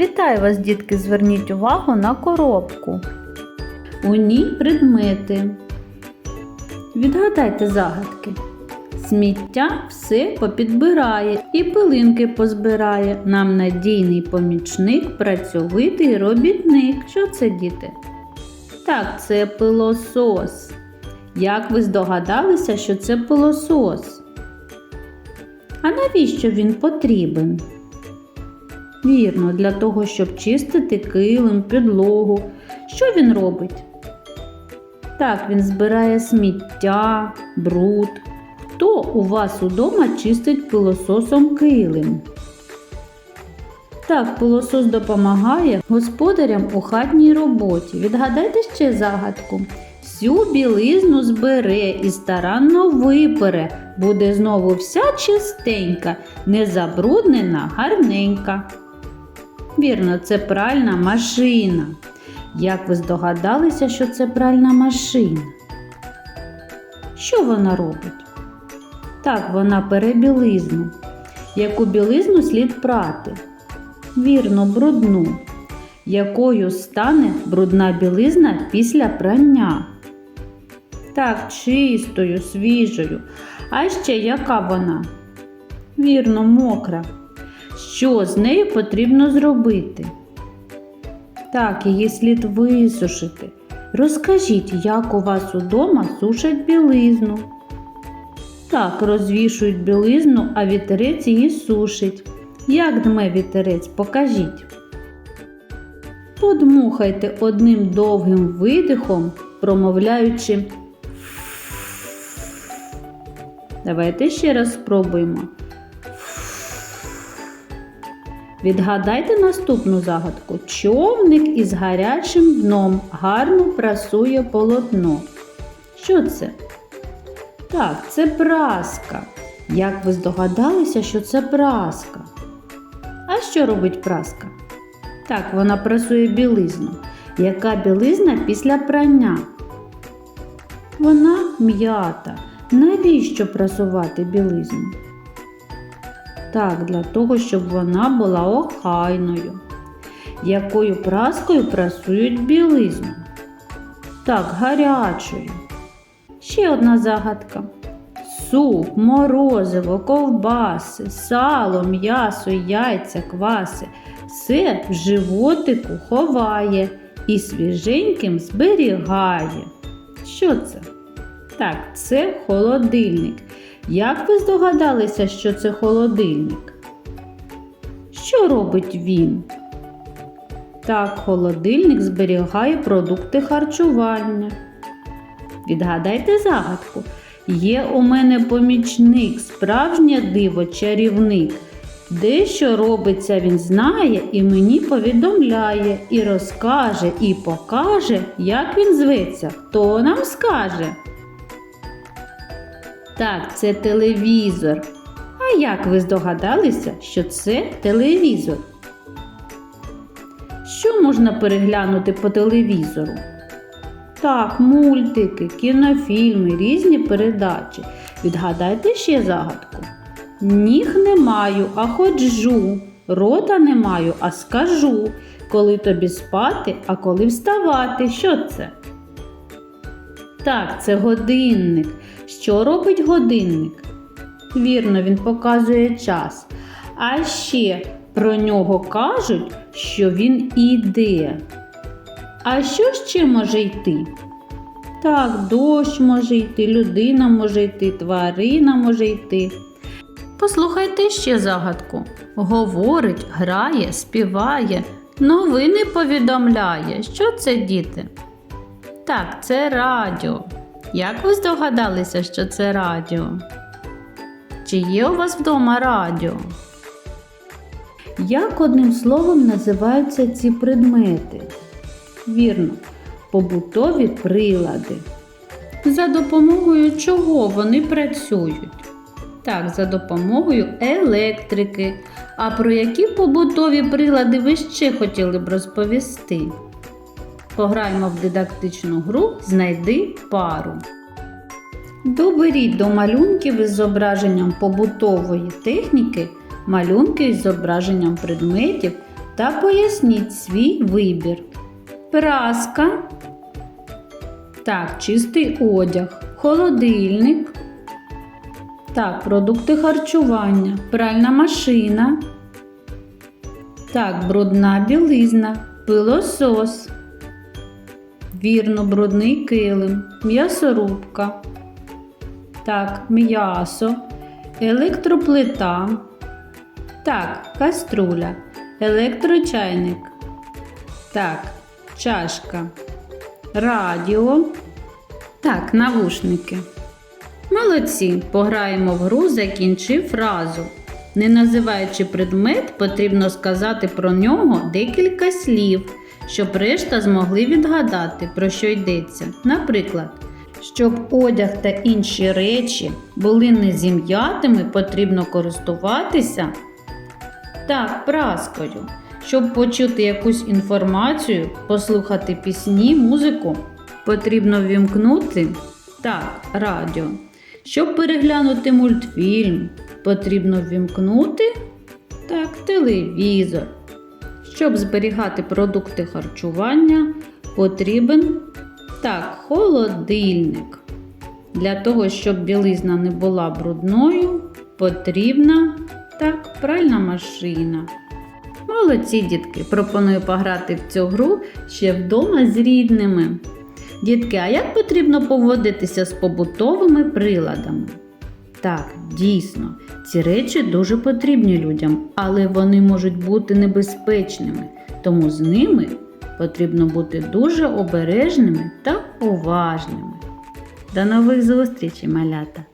Вітаю вас, дітки! Зверніть увагу на коробку. У ній предмети. Відгадайте загадки. Сміття все попідбирає і пилинки позбирає. Нам надійний помічник, працьовитий робітник. Що це, діти? Так, це пилосос. Як ви здогадалися, що це пилосос? А навіщо він потрібен? Вірно, для того, щоб чистити килим, підлогу. Що він робить? Так, він збирає сміття, бруд. Хто у вас удома чистить пилососом килим? Так, пилосос допомагає господарям у хатній роботі. Відгадайте ще загадку. Всю білизну збере і старанно випере, буде знову вся чистенька, незабруднена, гарненька. Вірно, це пральна машина. Як ви здогадалися, що це пральна машина? Що вона робить? Так, вона пере білизну. Яку білизну слід прати? Вірно, брудну. Якою стане брудна білизна після прання? Так, чистою, свіжою. А ще яка вона? Вірно, мокра. Що з нею потрібно зробити? Так, її слід висушити. Розкажіть, як у вас удома сушать білизну. Так, розвішують білизну, а вітерець її сушить. Як дме вітерець, покажіть. Подмухайте одним довгим видихом, промовляючи. Давайте ще раз спробуємо. Відгадайте наступну загадку. Човник із гарячим дном гарно прасує полотно. Що це? Так, це праска. Як ви здогадалися, що це праска? А що робить праска? Так, вона прасує білизну. Яка білизна після прання? Вона м'ята. Навіщо прасувати білизну? Так, для того, щоб вона була охайною. Якою праскою прасують білизну? Так, гарячою. Ще одна загадка. Суп, морозиво, ковбаси, сало, м'ясо, яйця, кваси. Все в животику ховає і свіженьким зберігає. Що це? Так, це холодильник. Як ви здогадалися, що це холодильник? Що робить він? Так, холодильник зберігає продукти харчування. Відгадайте загадку. Є у мене помічник, справжнє диво, чарівник. Дещо робиться, він знає і мені повідомляє, і розкаже, і покаже, як він зветься. Хто нам скаже? Так, це телевізор. А як ви здогадалися, що це телевізор? Що можна переглянути по телевізору? Так, мультики, кінофільми, різні передачі. Відгадайте ще загадку. Ніг не маю, а ходжу. Рота не маю, а скажу. Коли тобі спати, а коли вставати. Що це? Так, це годинник. Що робить годинник? Вірно, він показує час. А ще про нього кажуть, що він іде. А що ще може йти? Так, дощ може йти, людина може йти, тварина може йти. Послухайте ще загадку. Говорить, грає, співає, новини повідомляє. Що це діти? Так, це радіо. Як ви здогадалися, що це радіо? Чи є у вас вдома радіо? Як одним словом називаються ці предмети? Вірно, побутові прилади. За допомогою чого вони працюють? Так, за допомогою електрики. А про які побутові прилади ви ще хотіли б розповісти? Пограємо в дидактичну гру Знайди пару. Доберіть до малюнків із зображенням побутової техніки малюнки із зображенням предметів та поясніть свій вибір. Праска. Так, чистий одяг, холодильник. Так, продукти харчування, пральна машина. Так, брудна білизна, пилосос. Вірно, брудний килим, м'ясорубка. Так, м'ясо, електроплита. Так, каструля, електрочайник. Так, чашка, радіо. Так, навушники. Молодці, пограємо в гру, закінчи фразу. Не називаючи предмет, потрібно сказати про нього декілька слів, щоб решта змогли відгадати, про що йдеться. Наприклад, щоб одяг та інші речі були не зім'ятими, потрібно користуватися так, праскою. Щоб почути якусь інформацію, послухати пісні, музику, потрібно ввімкнути так, радіо. Щоб переглянути мультфільм, потрібно ввімкнути так, телевізор. Щоб зберігати продукти харчування, потрібен так, холодильник. Для того, щоб білизна не була брудною, потрібна так, пральна машина. Молодці дітки, пропоную пограти в цю гру ще вдома з рідними. Дітки, а як потрібно поводитися з побутовими приладами? Так, дійсно, ці речі дуже потрібні людям, але вони можуть бути небезпечними, тому з ними потрібно бути дуже обережними та уважними. До нових зустрічей, малята!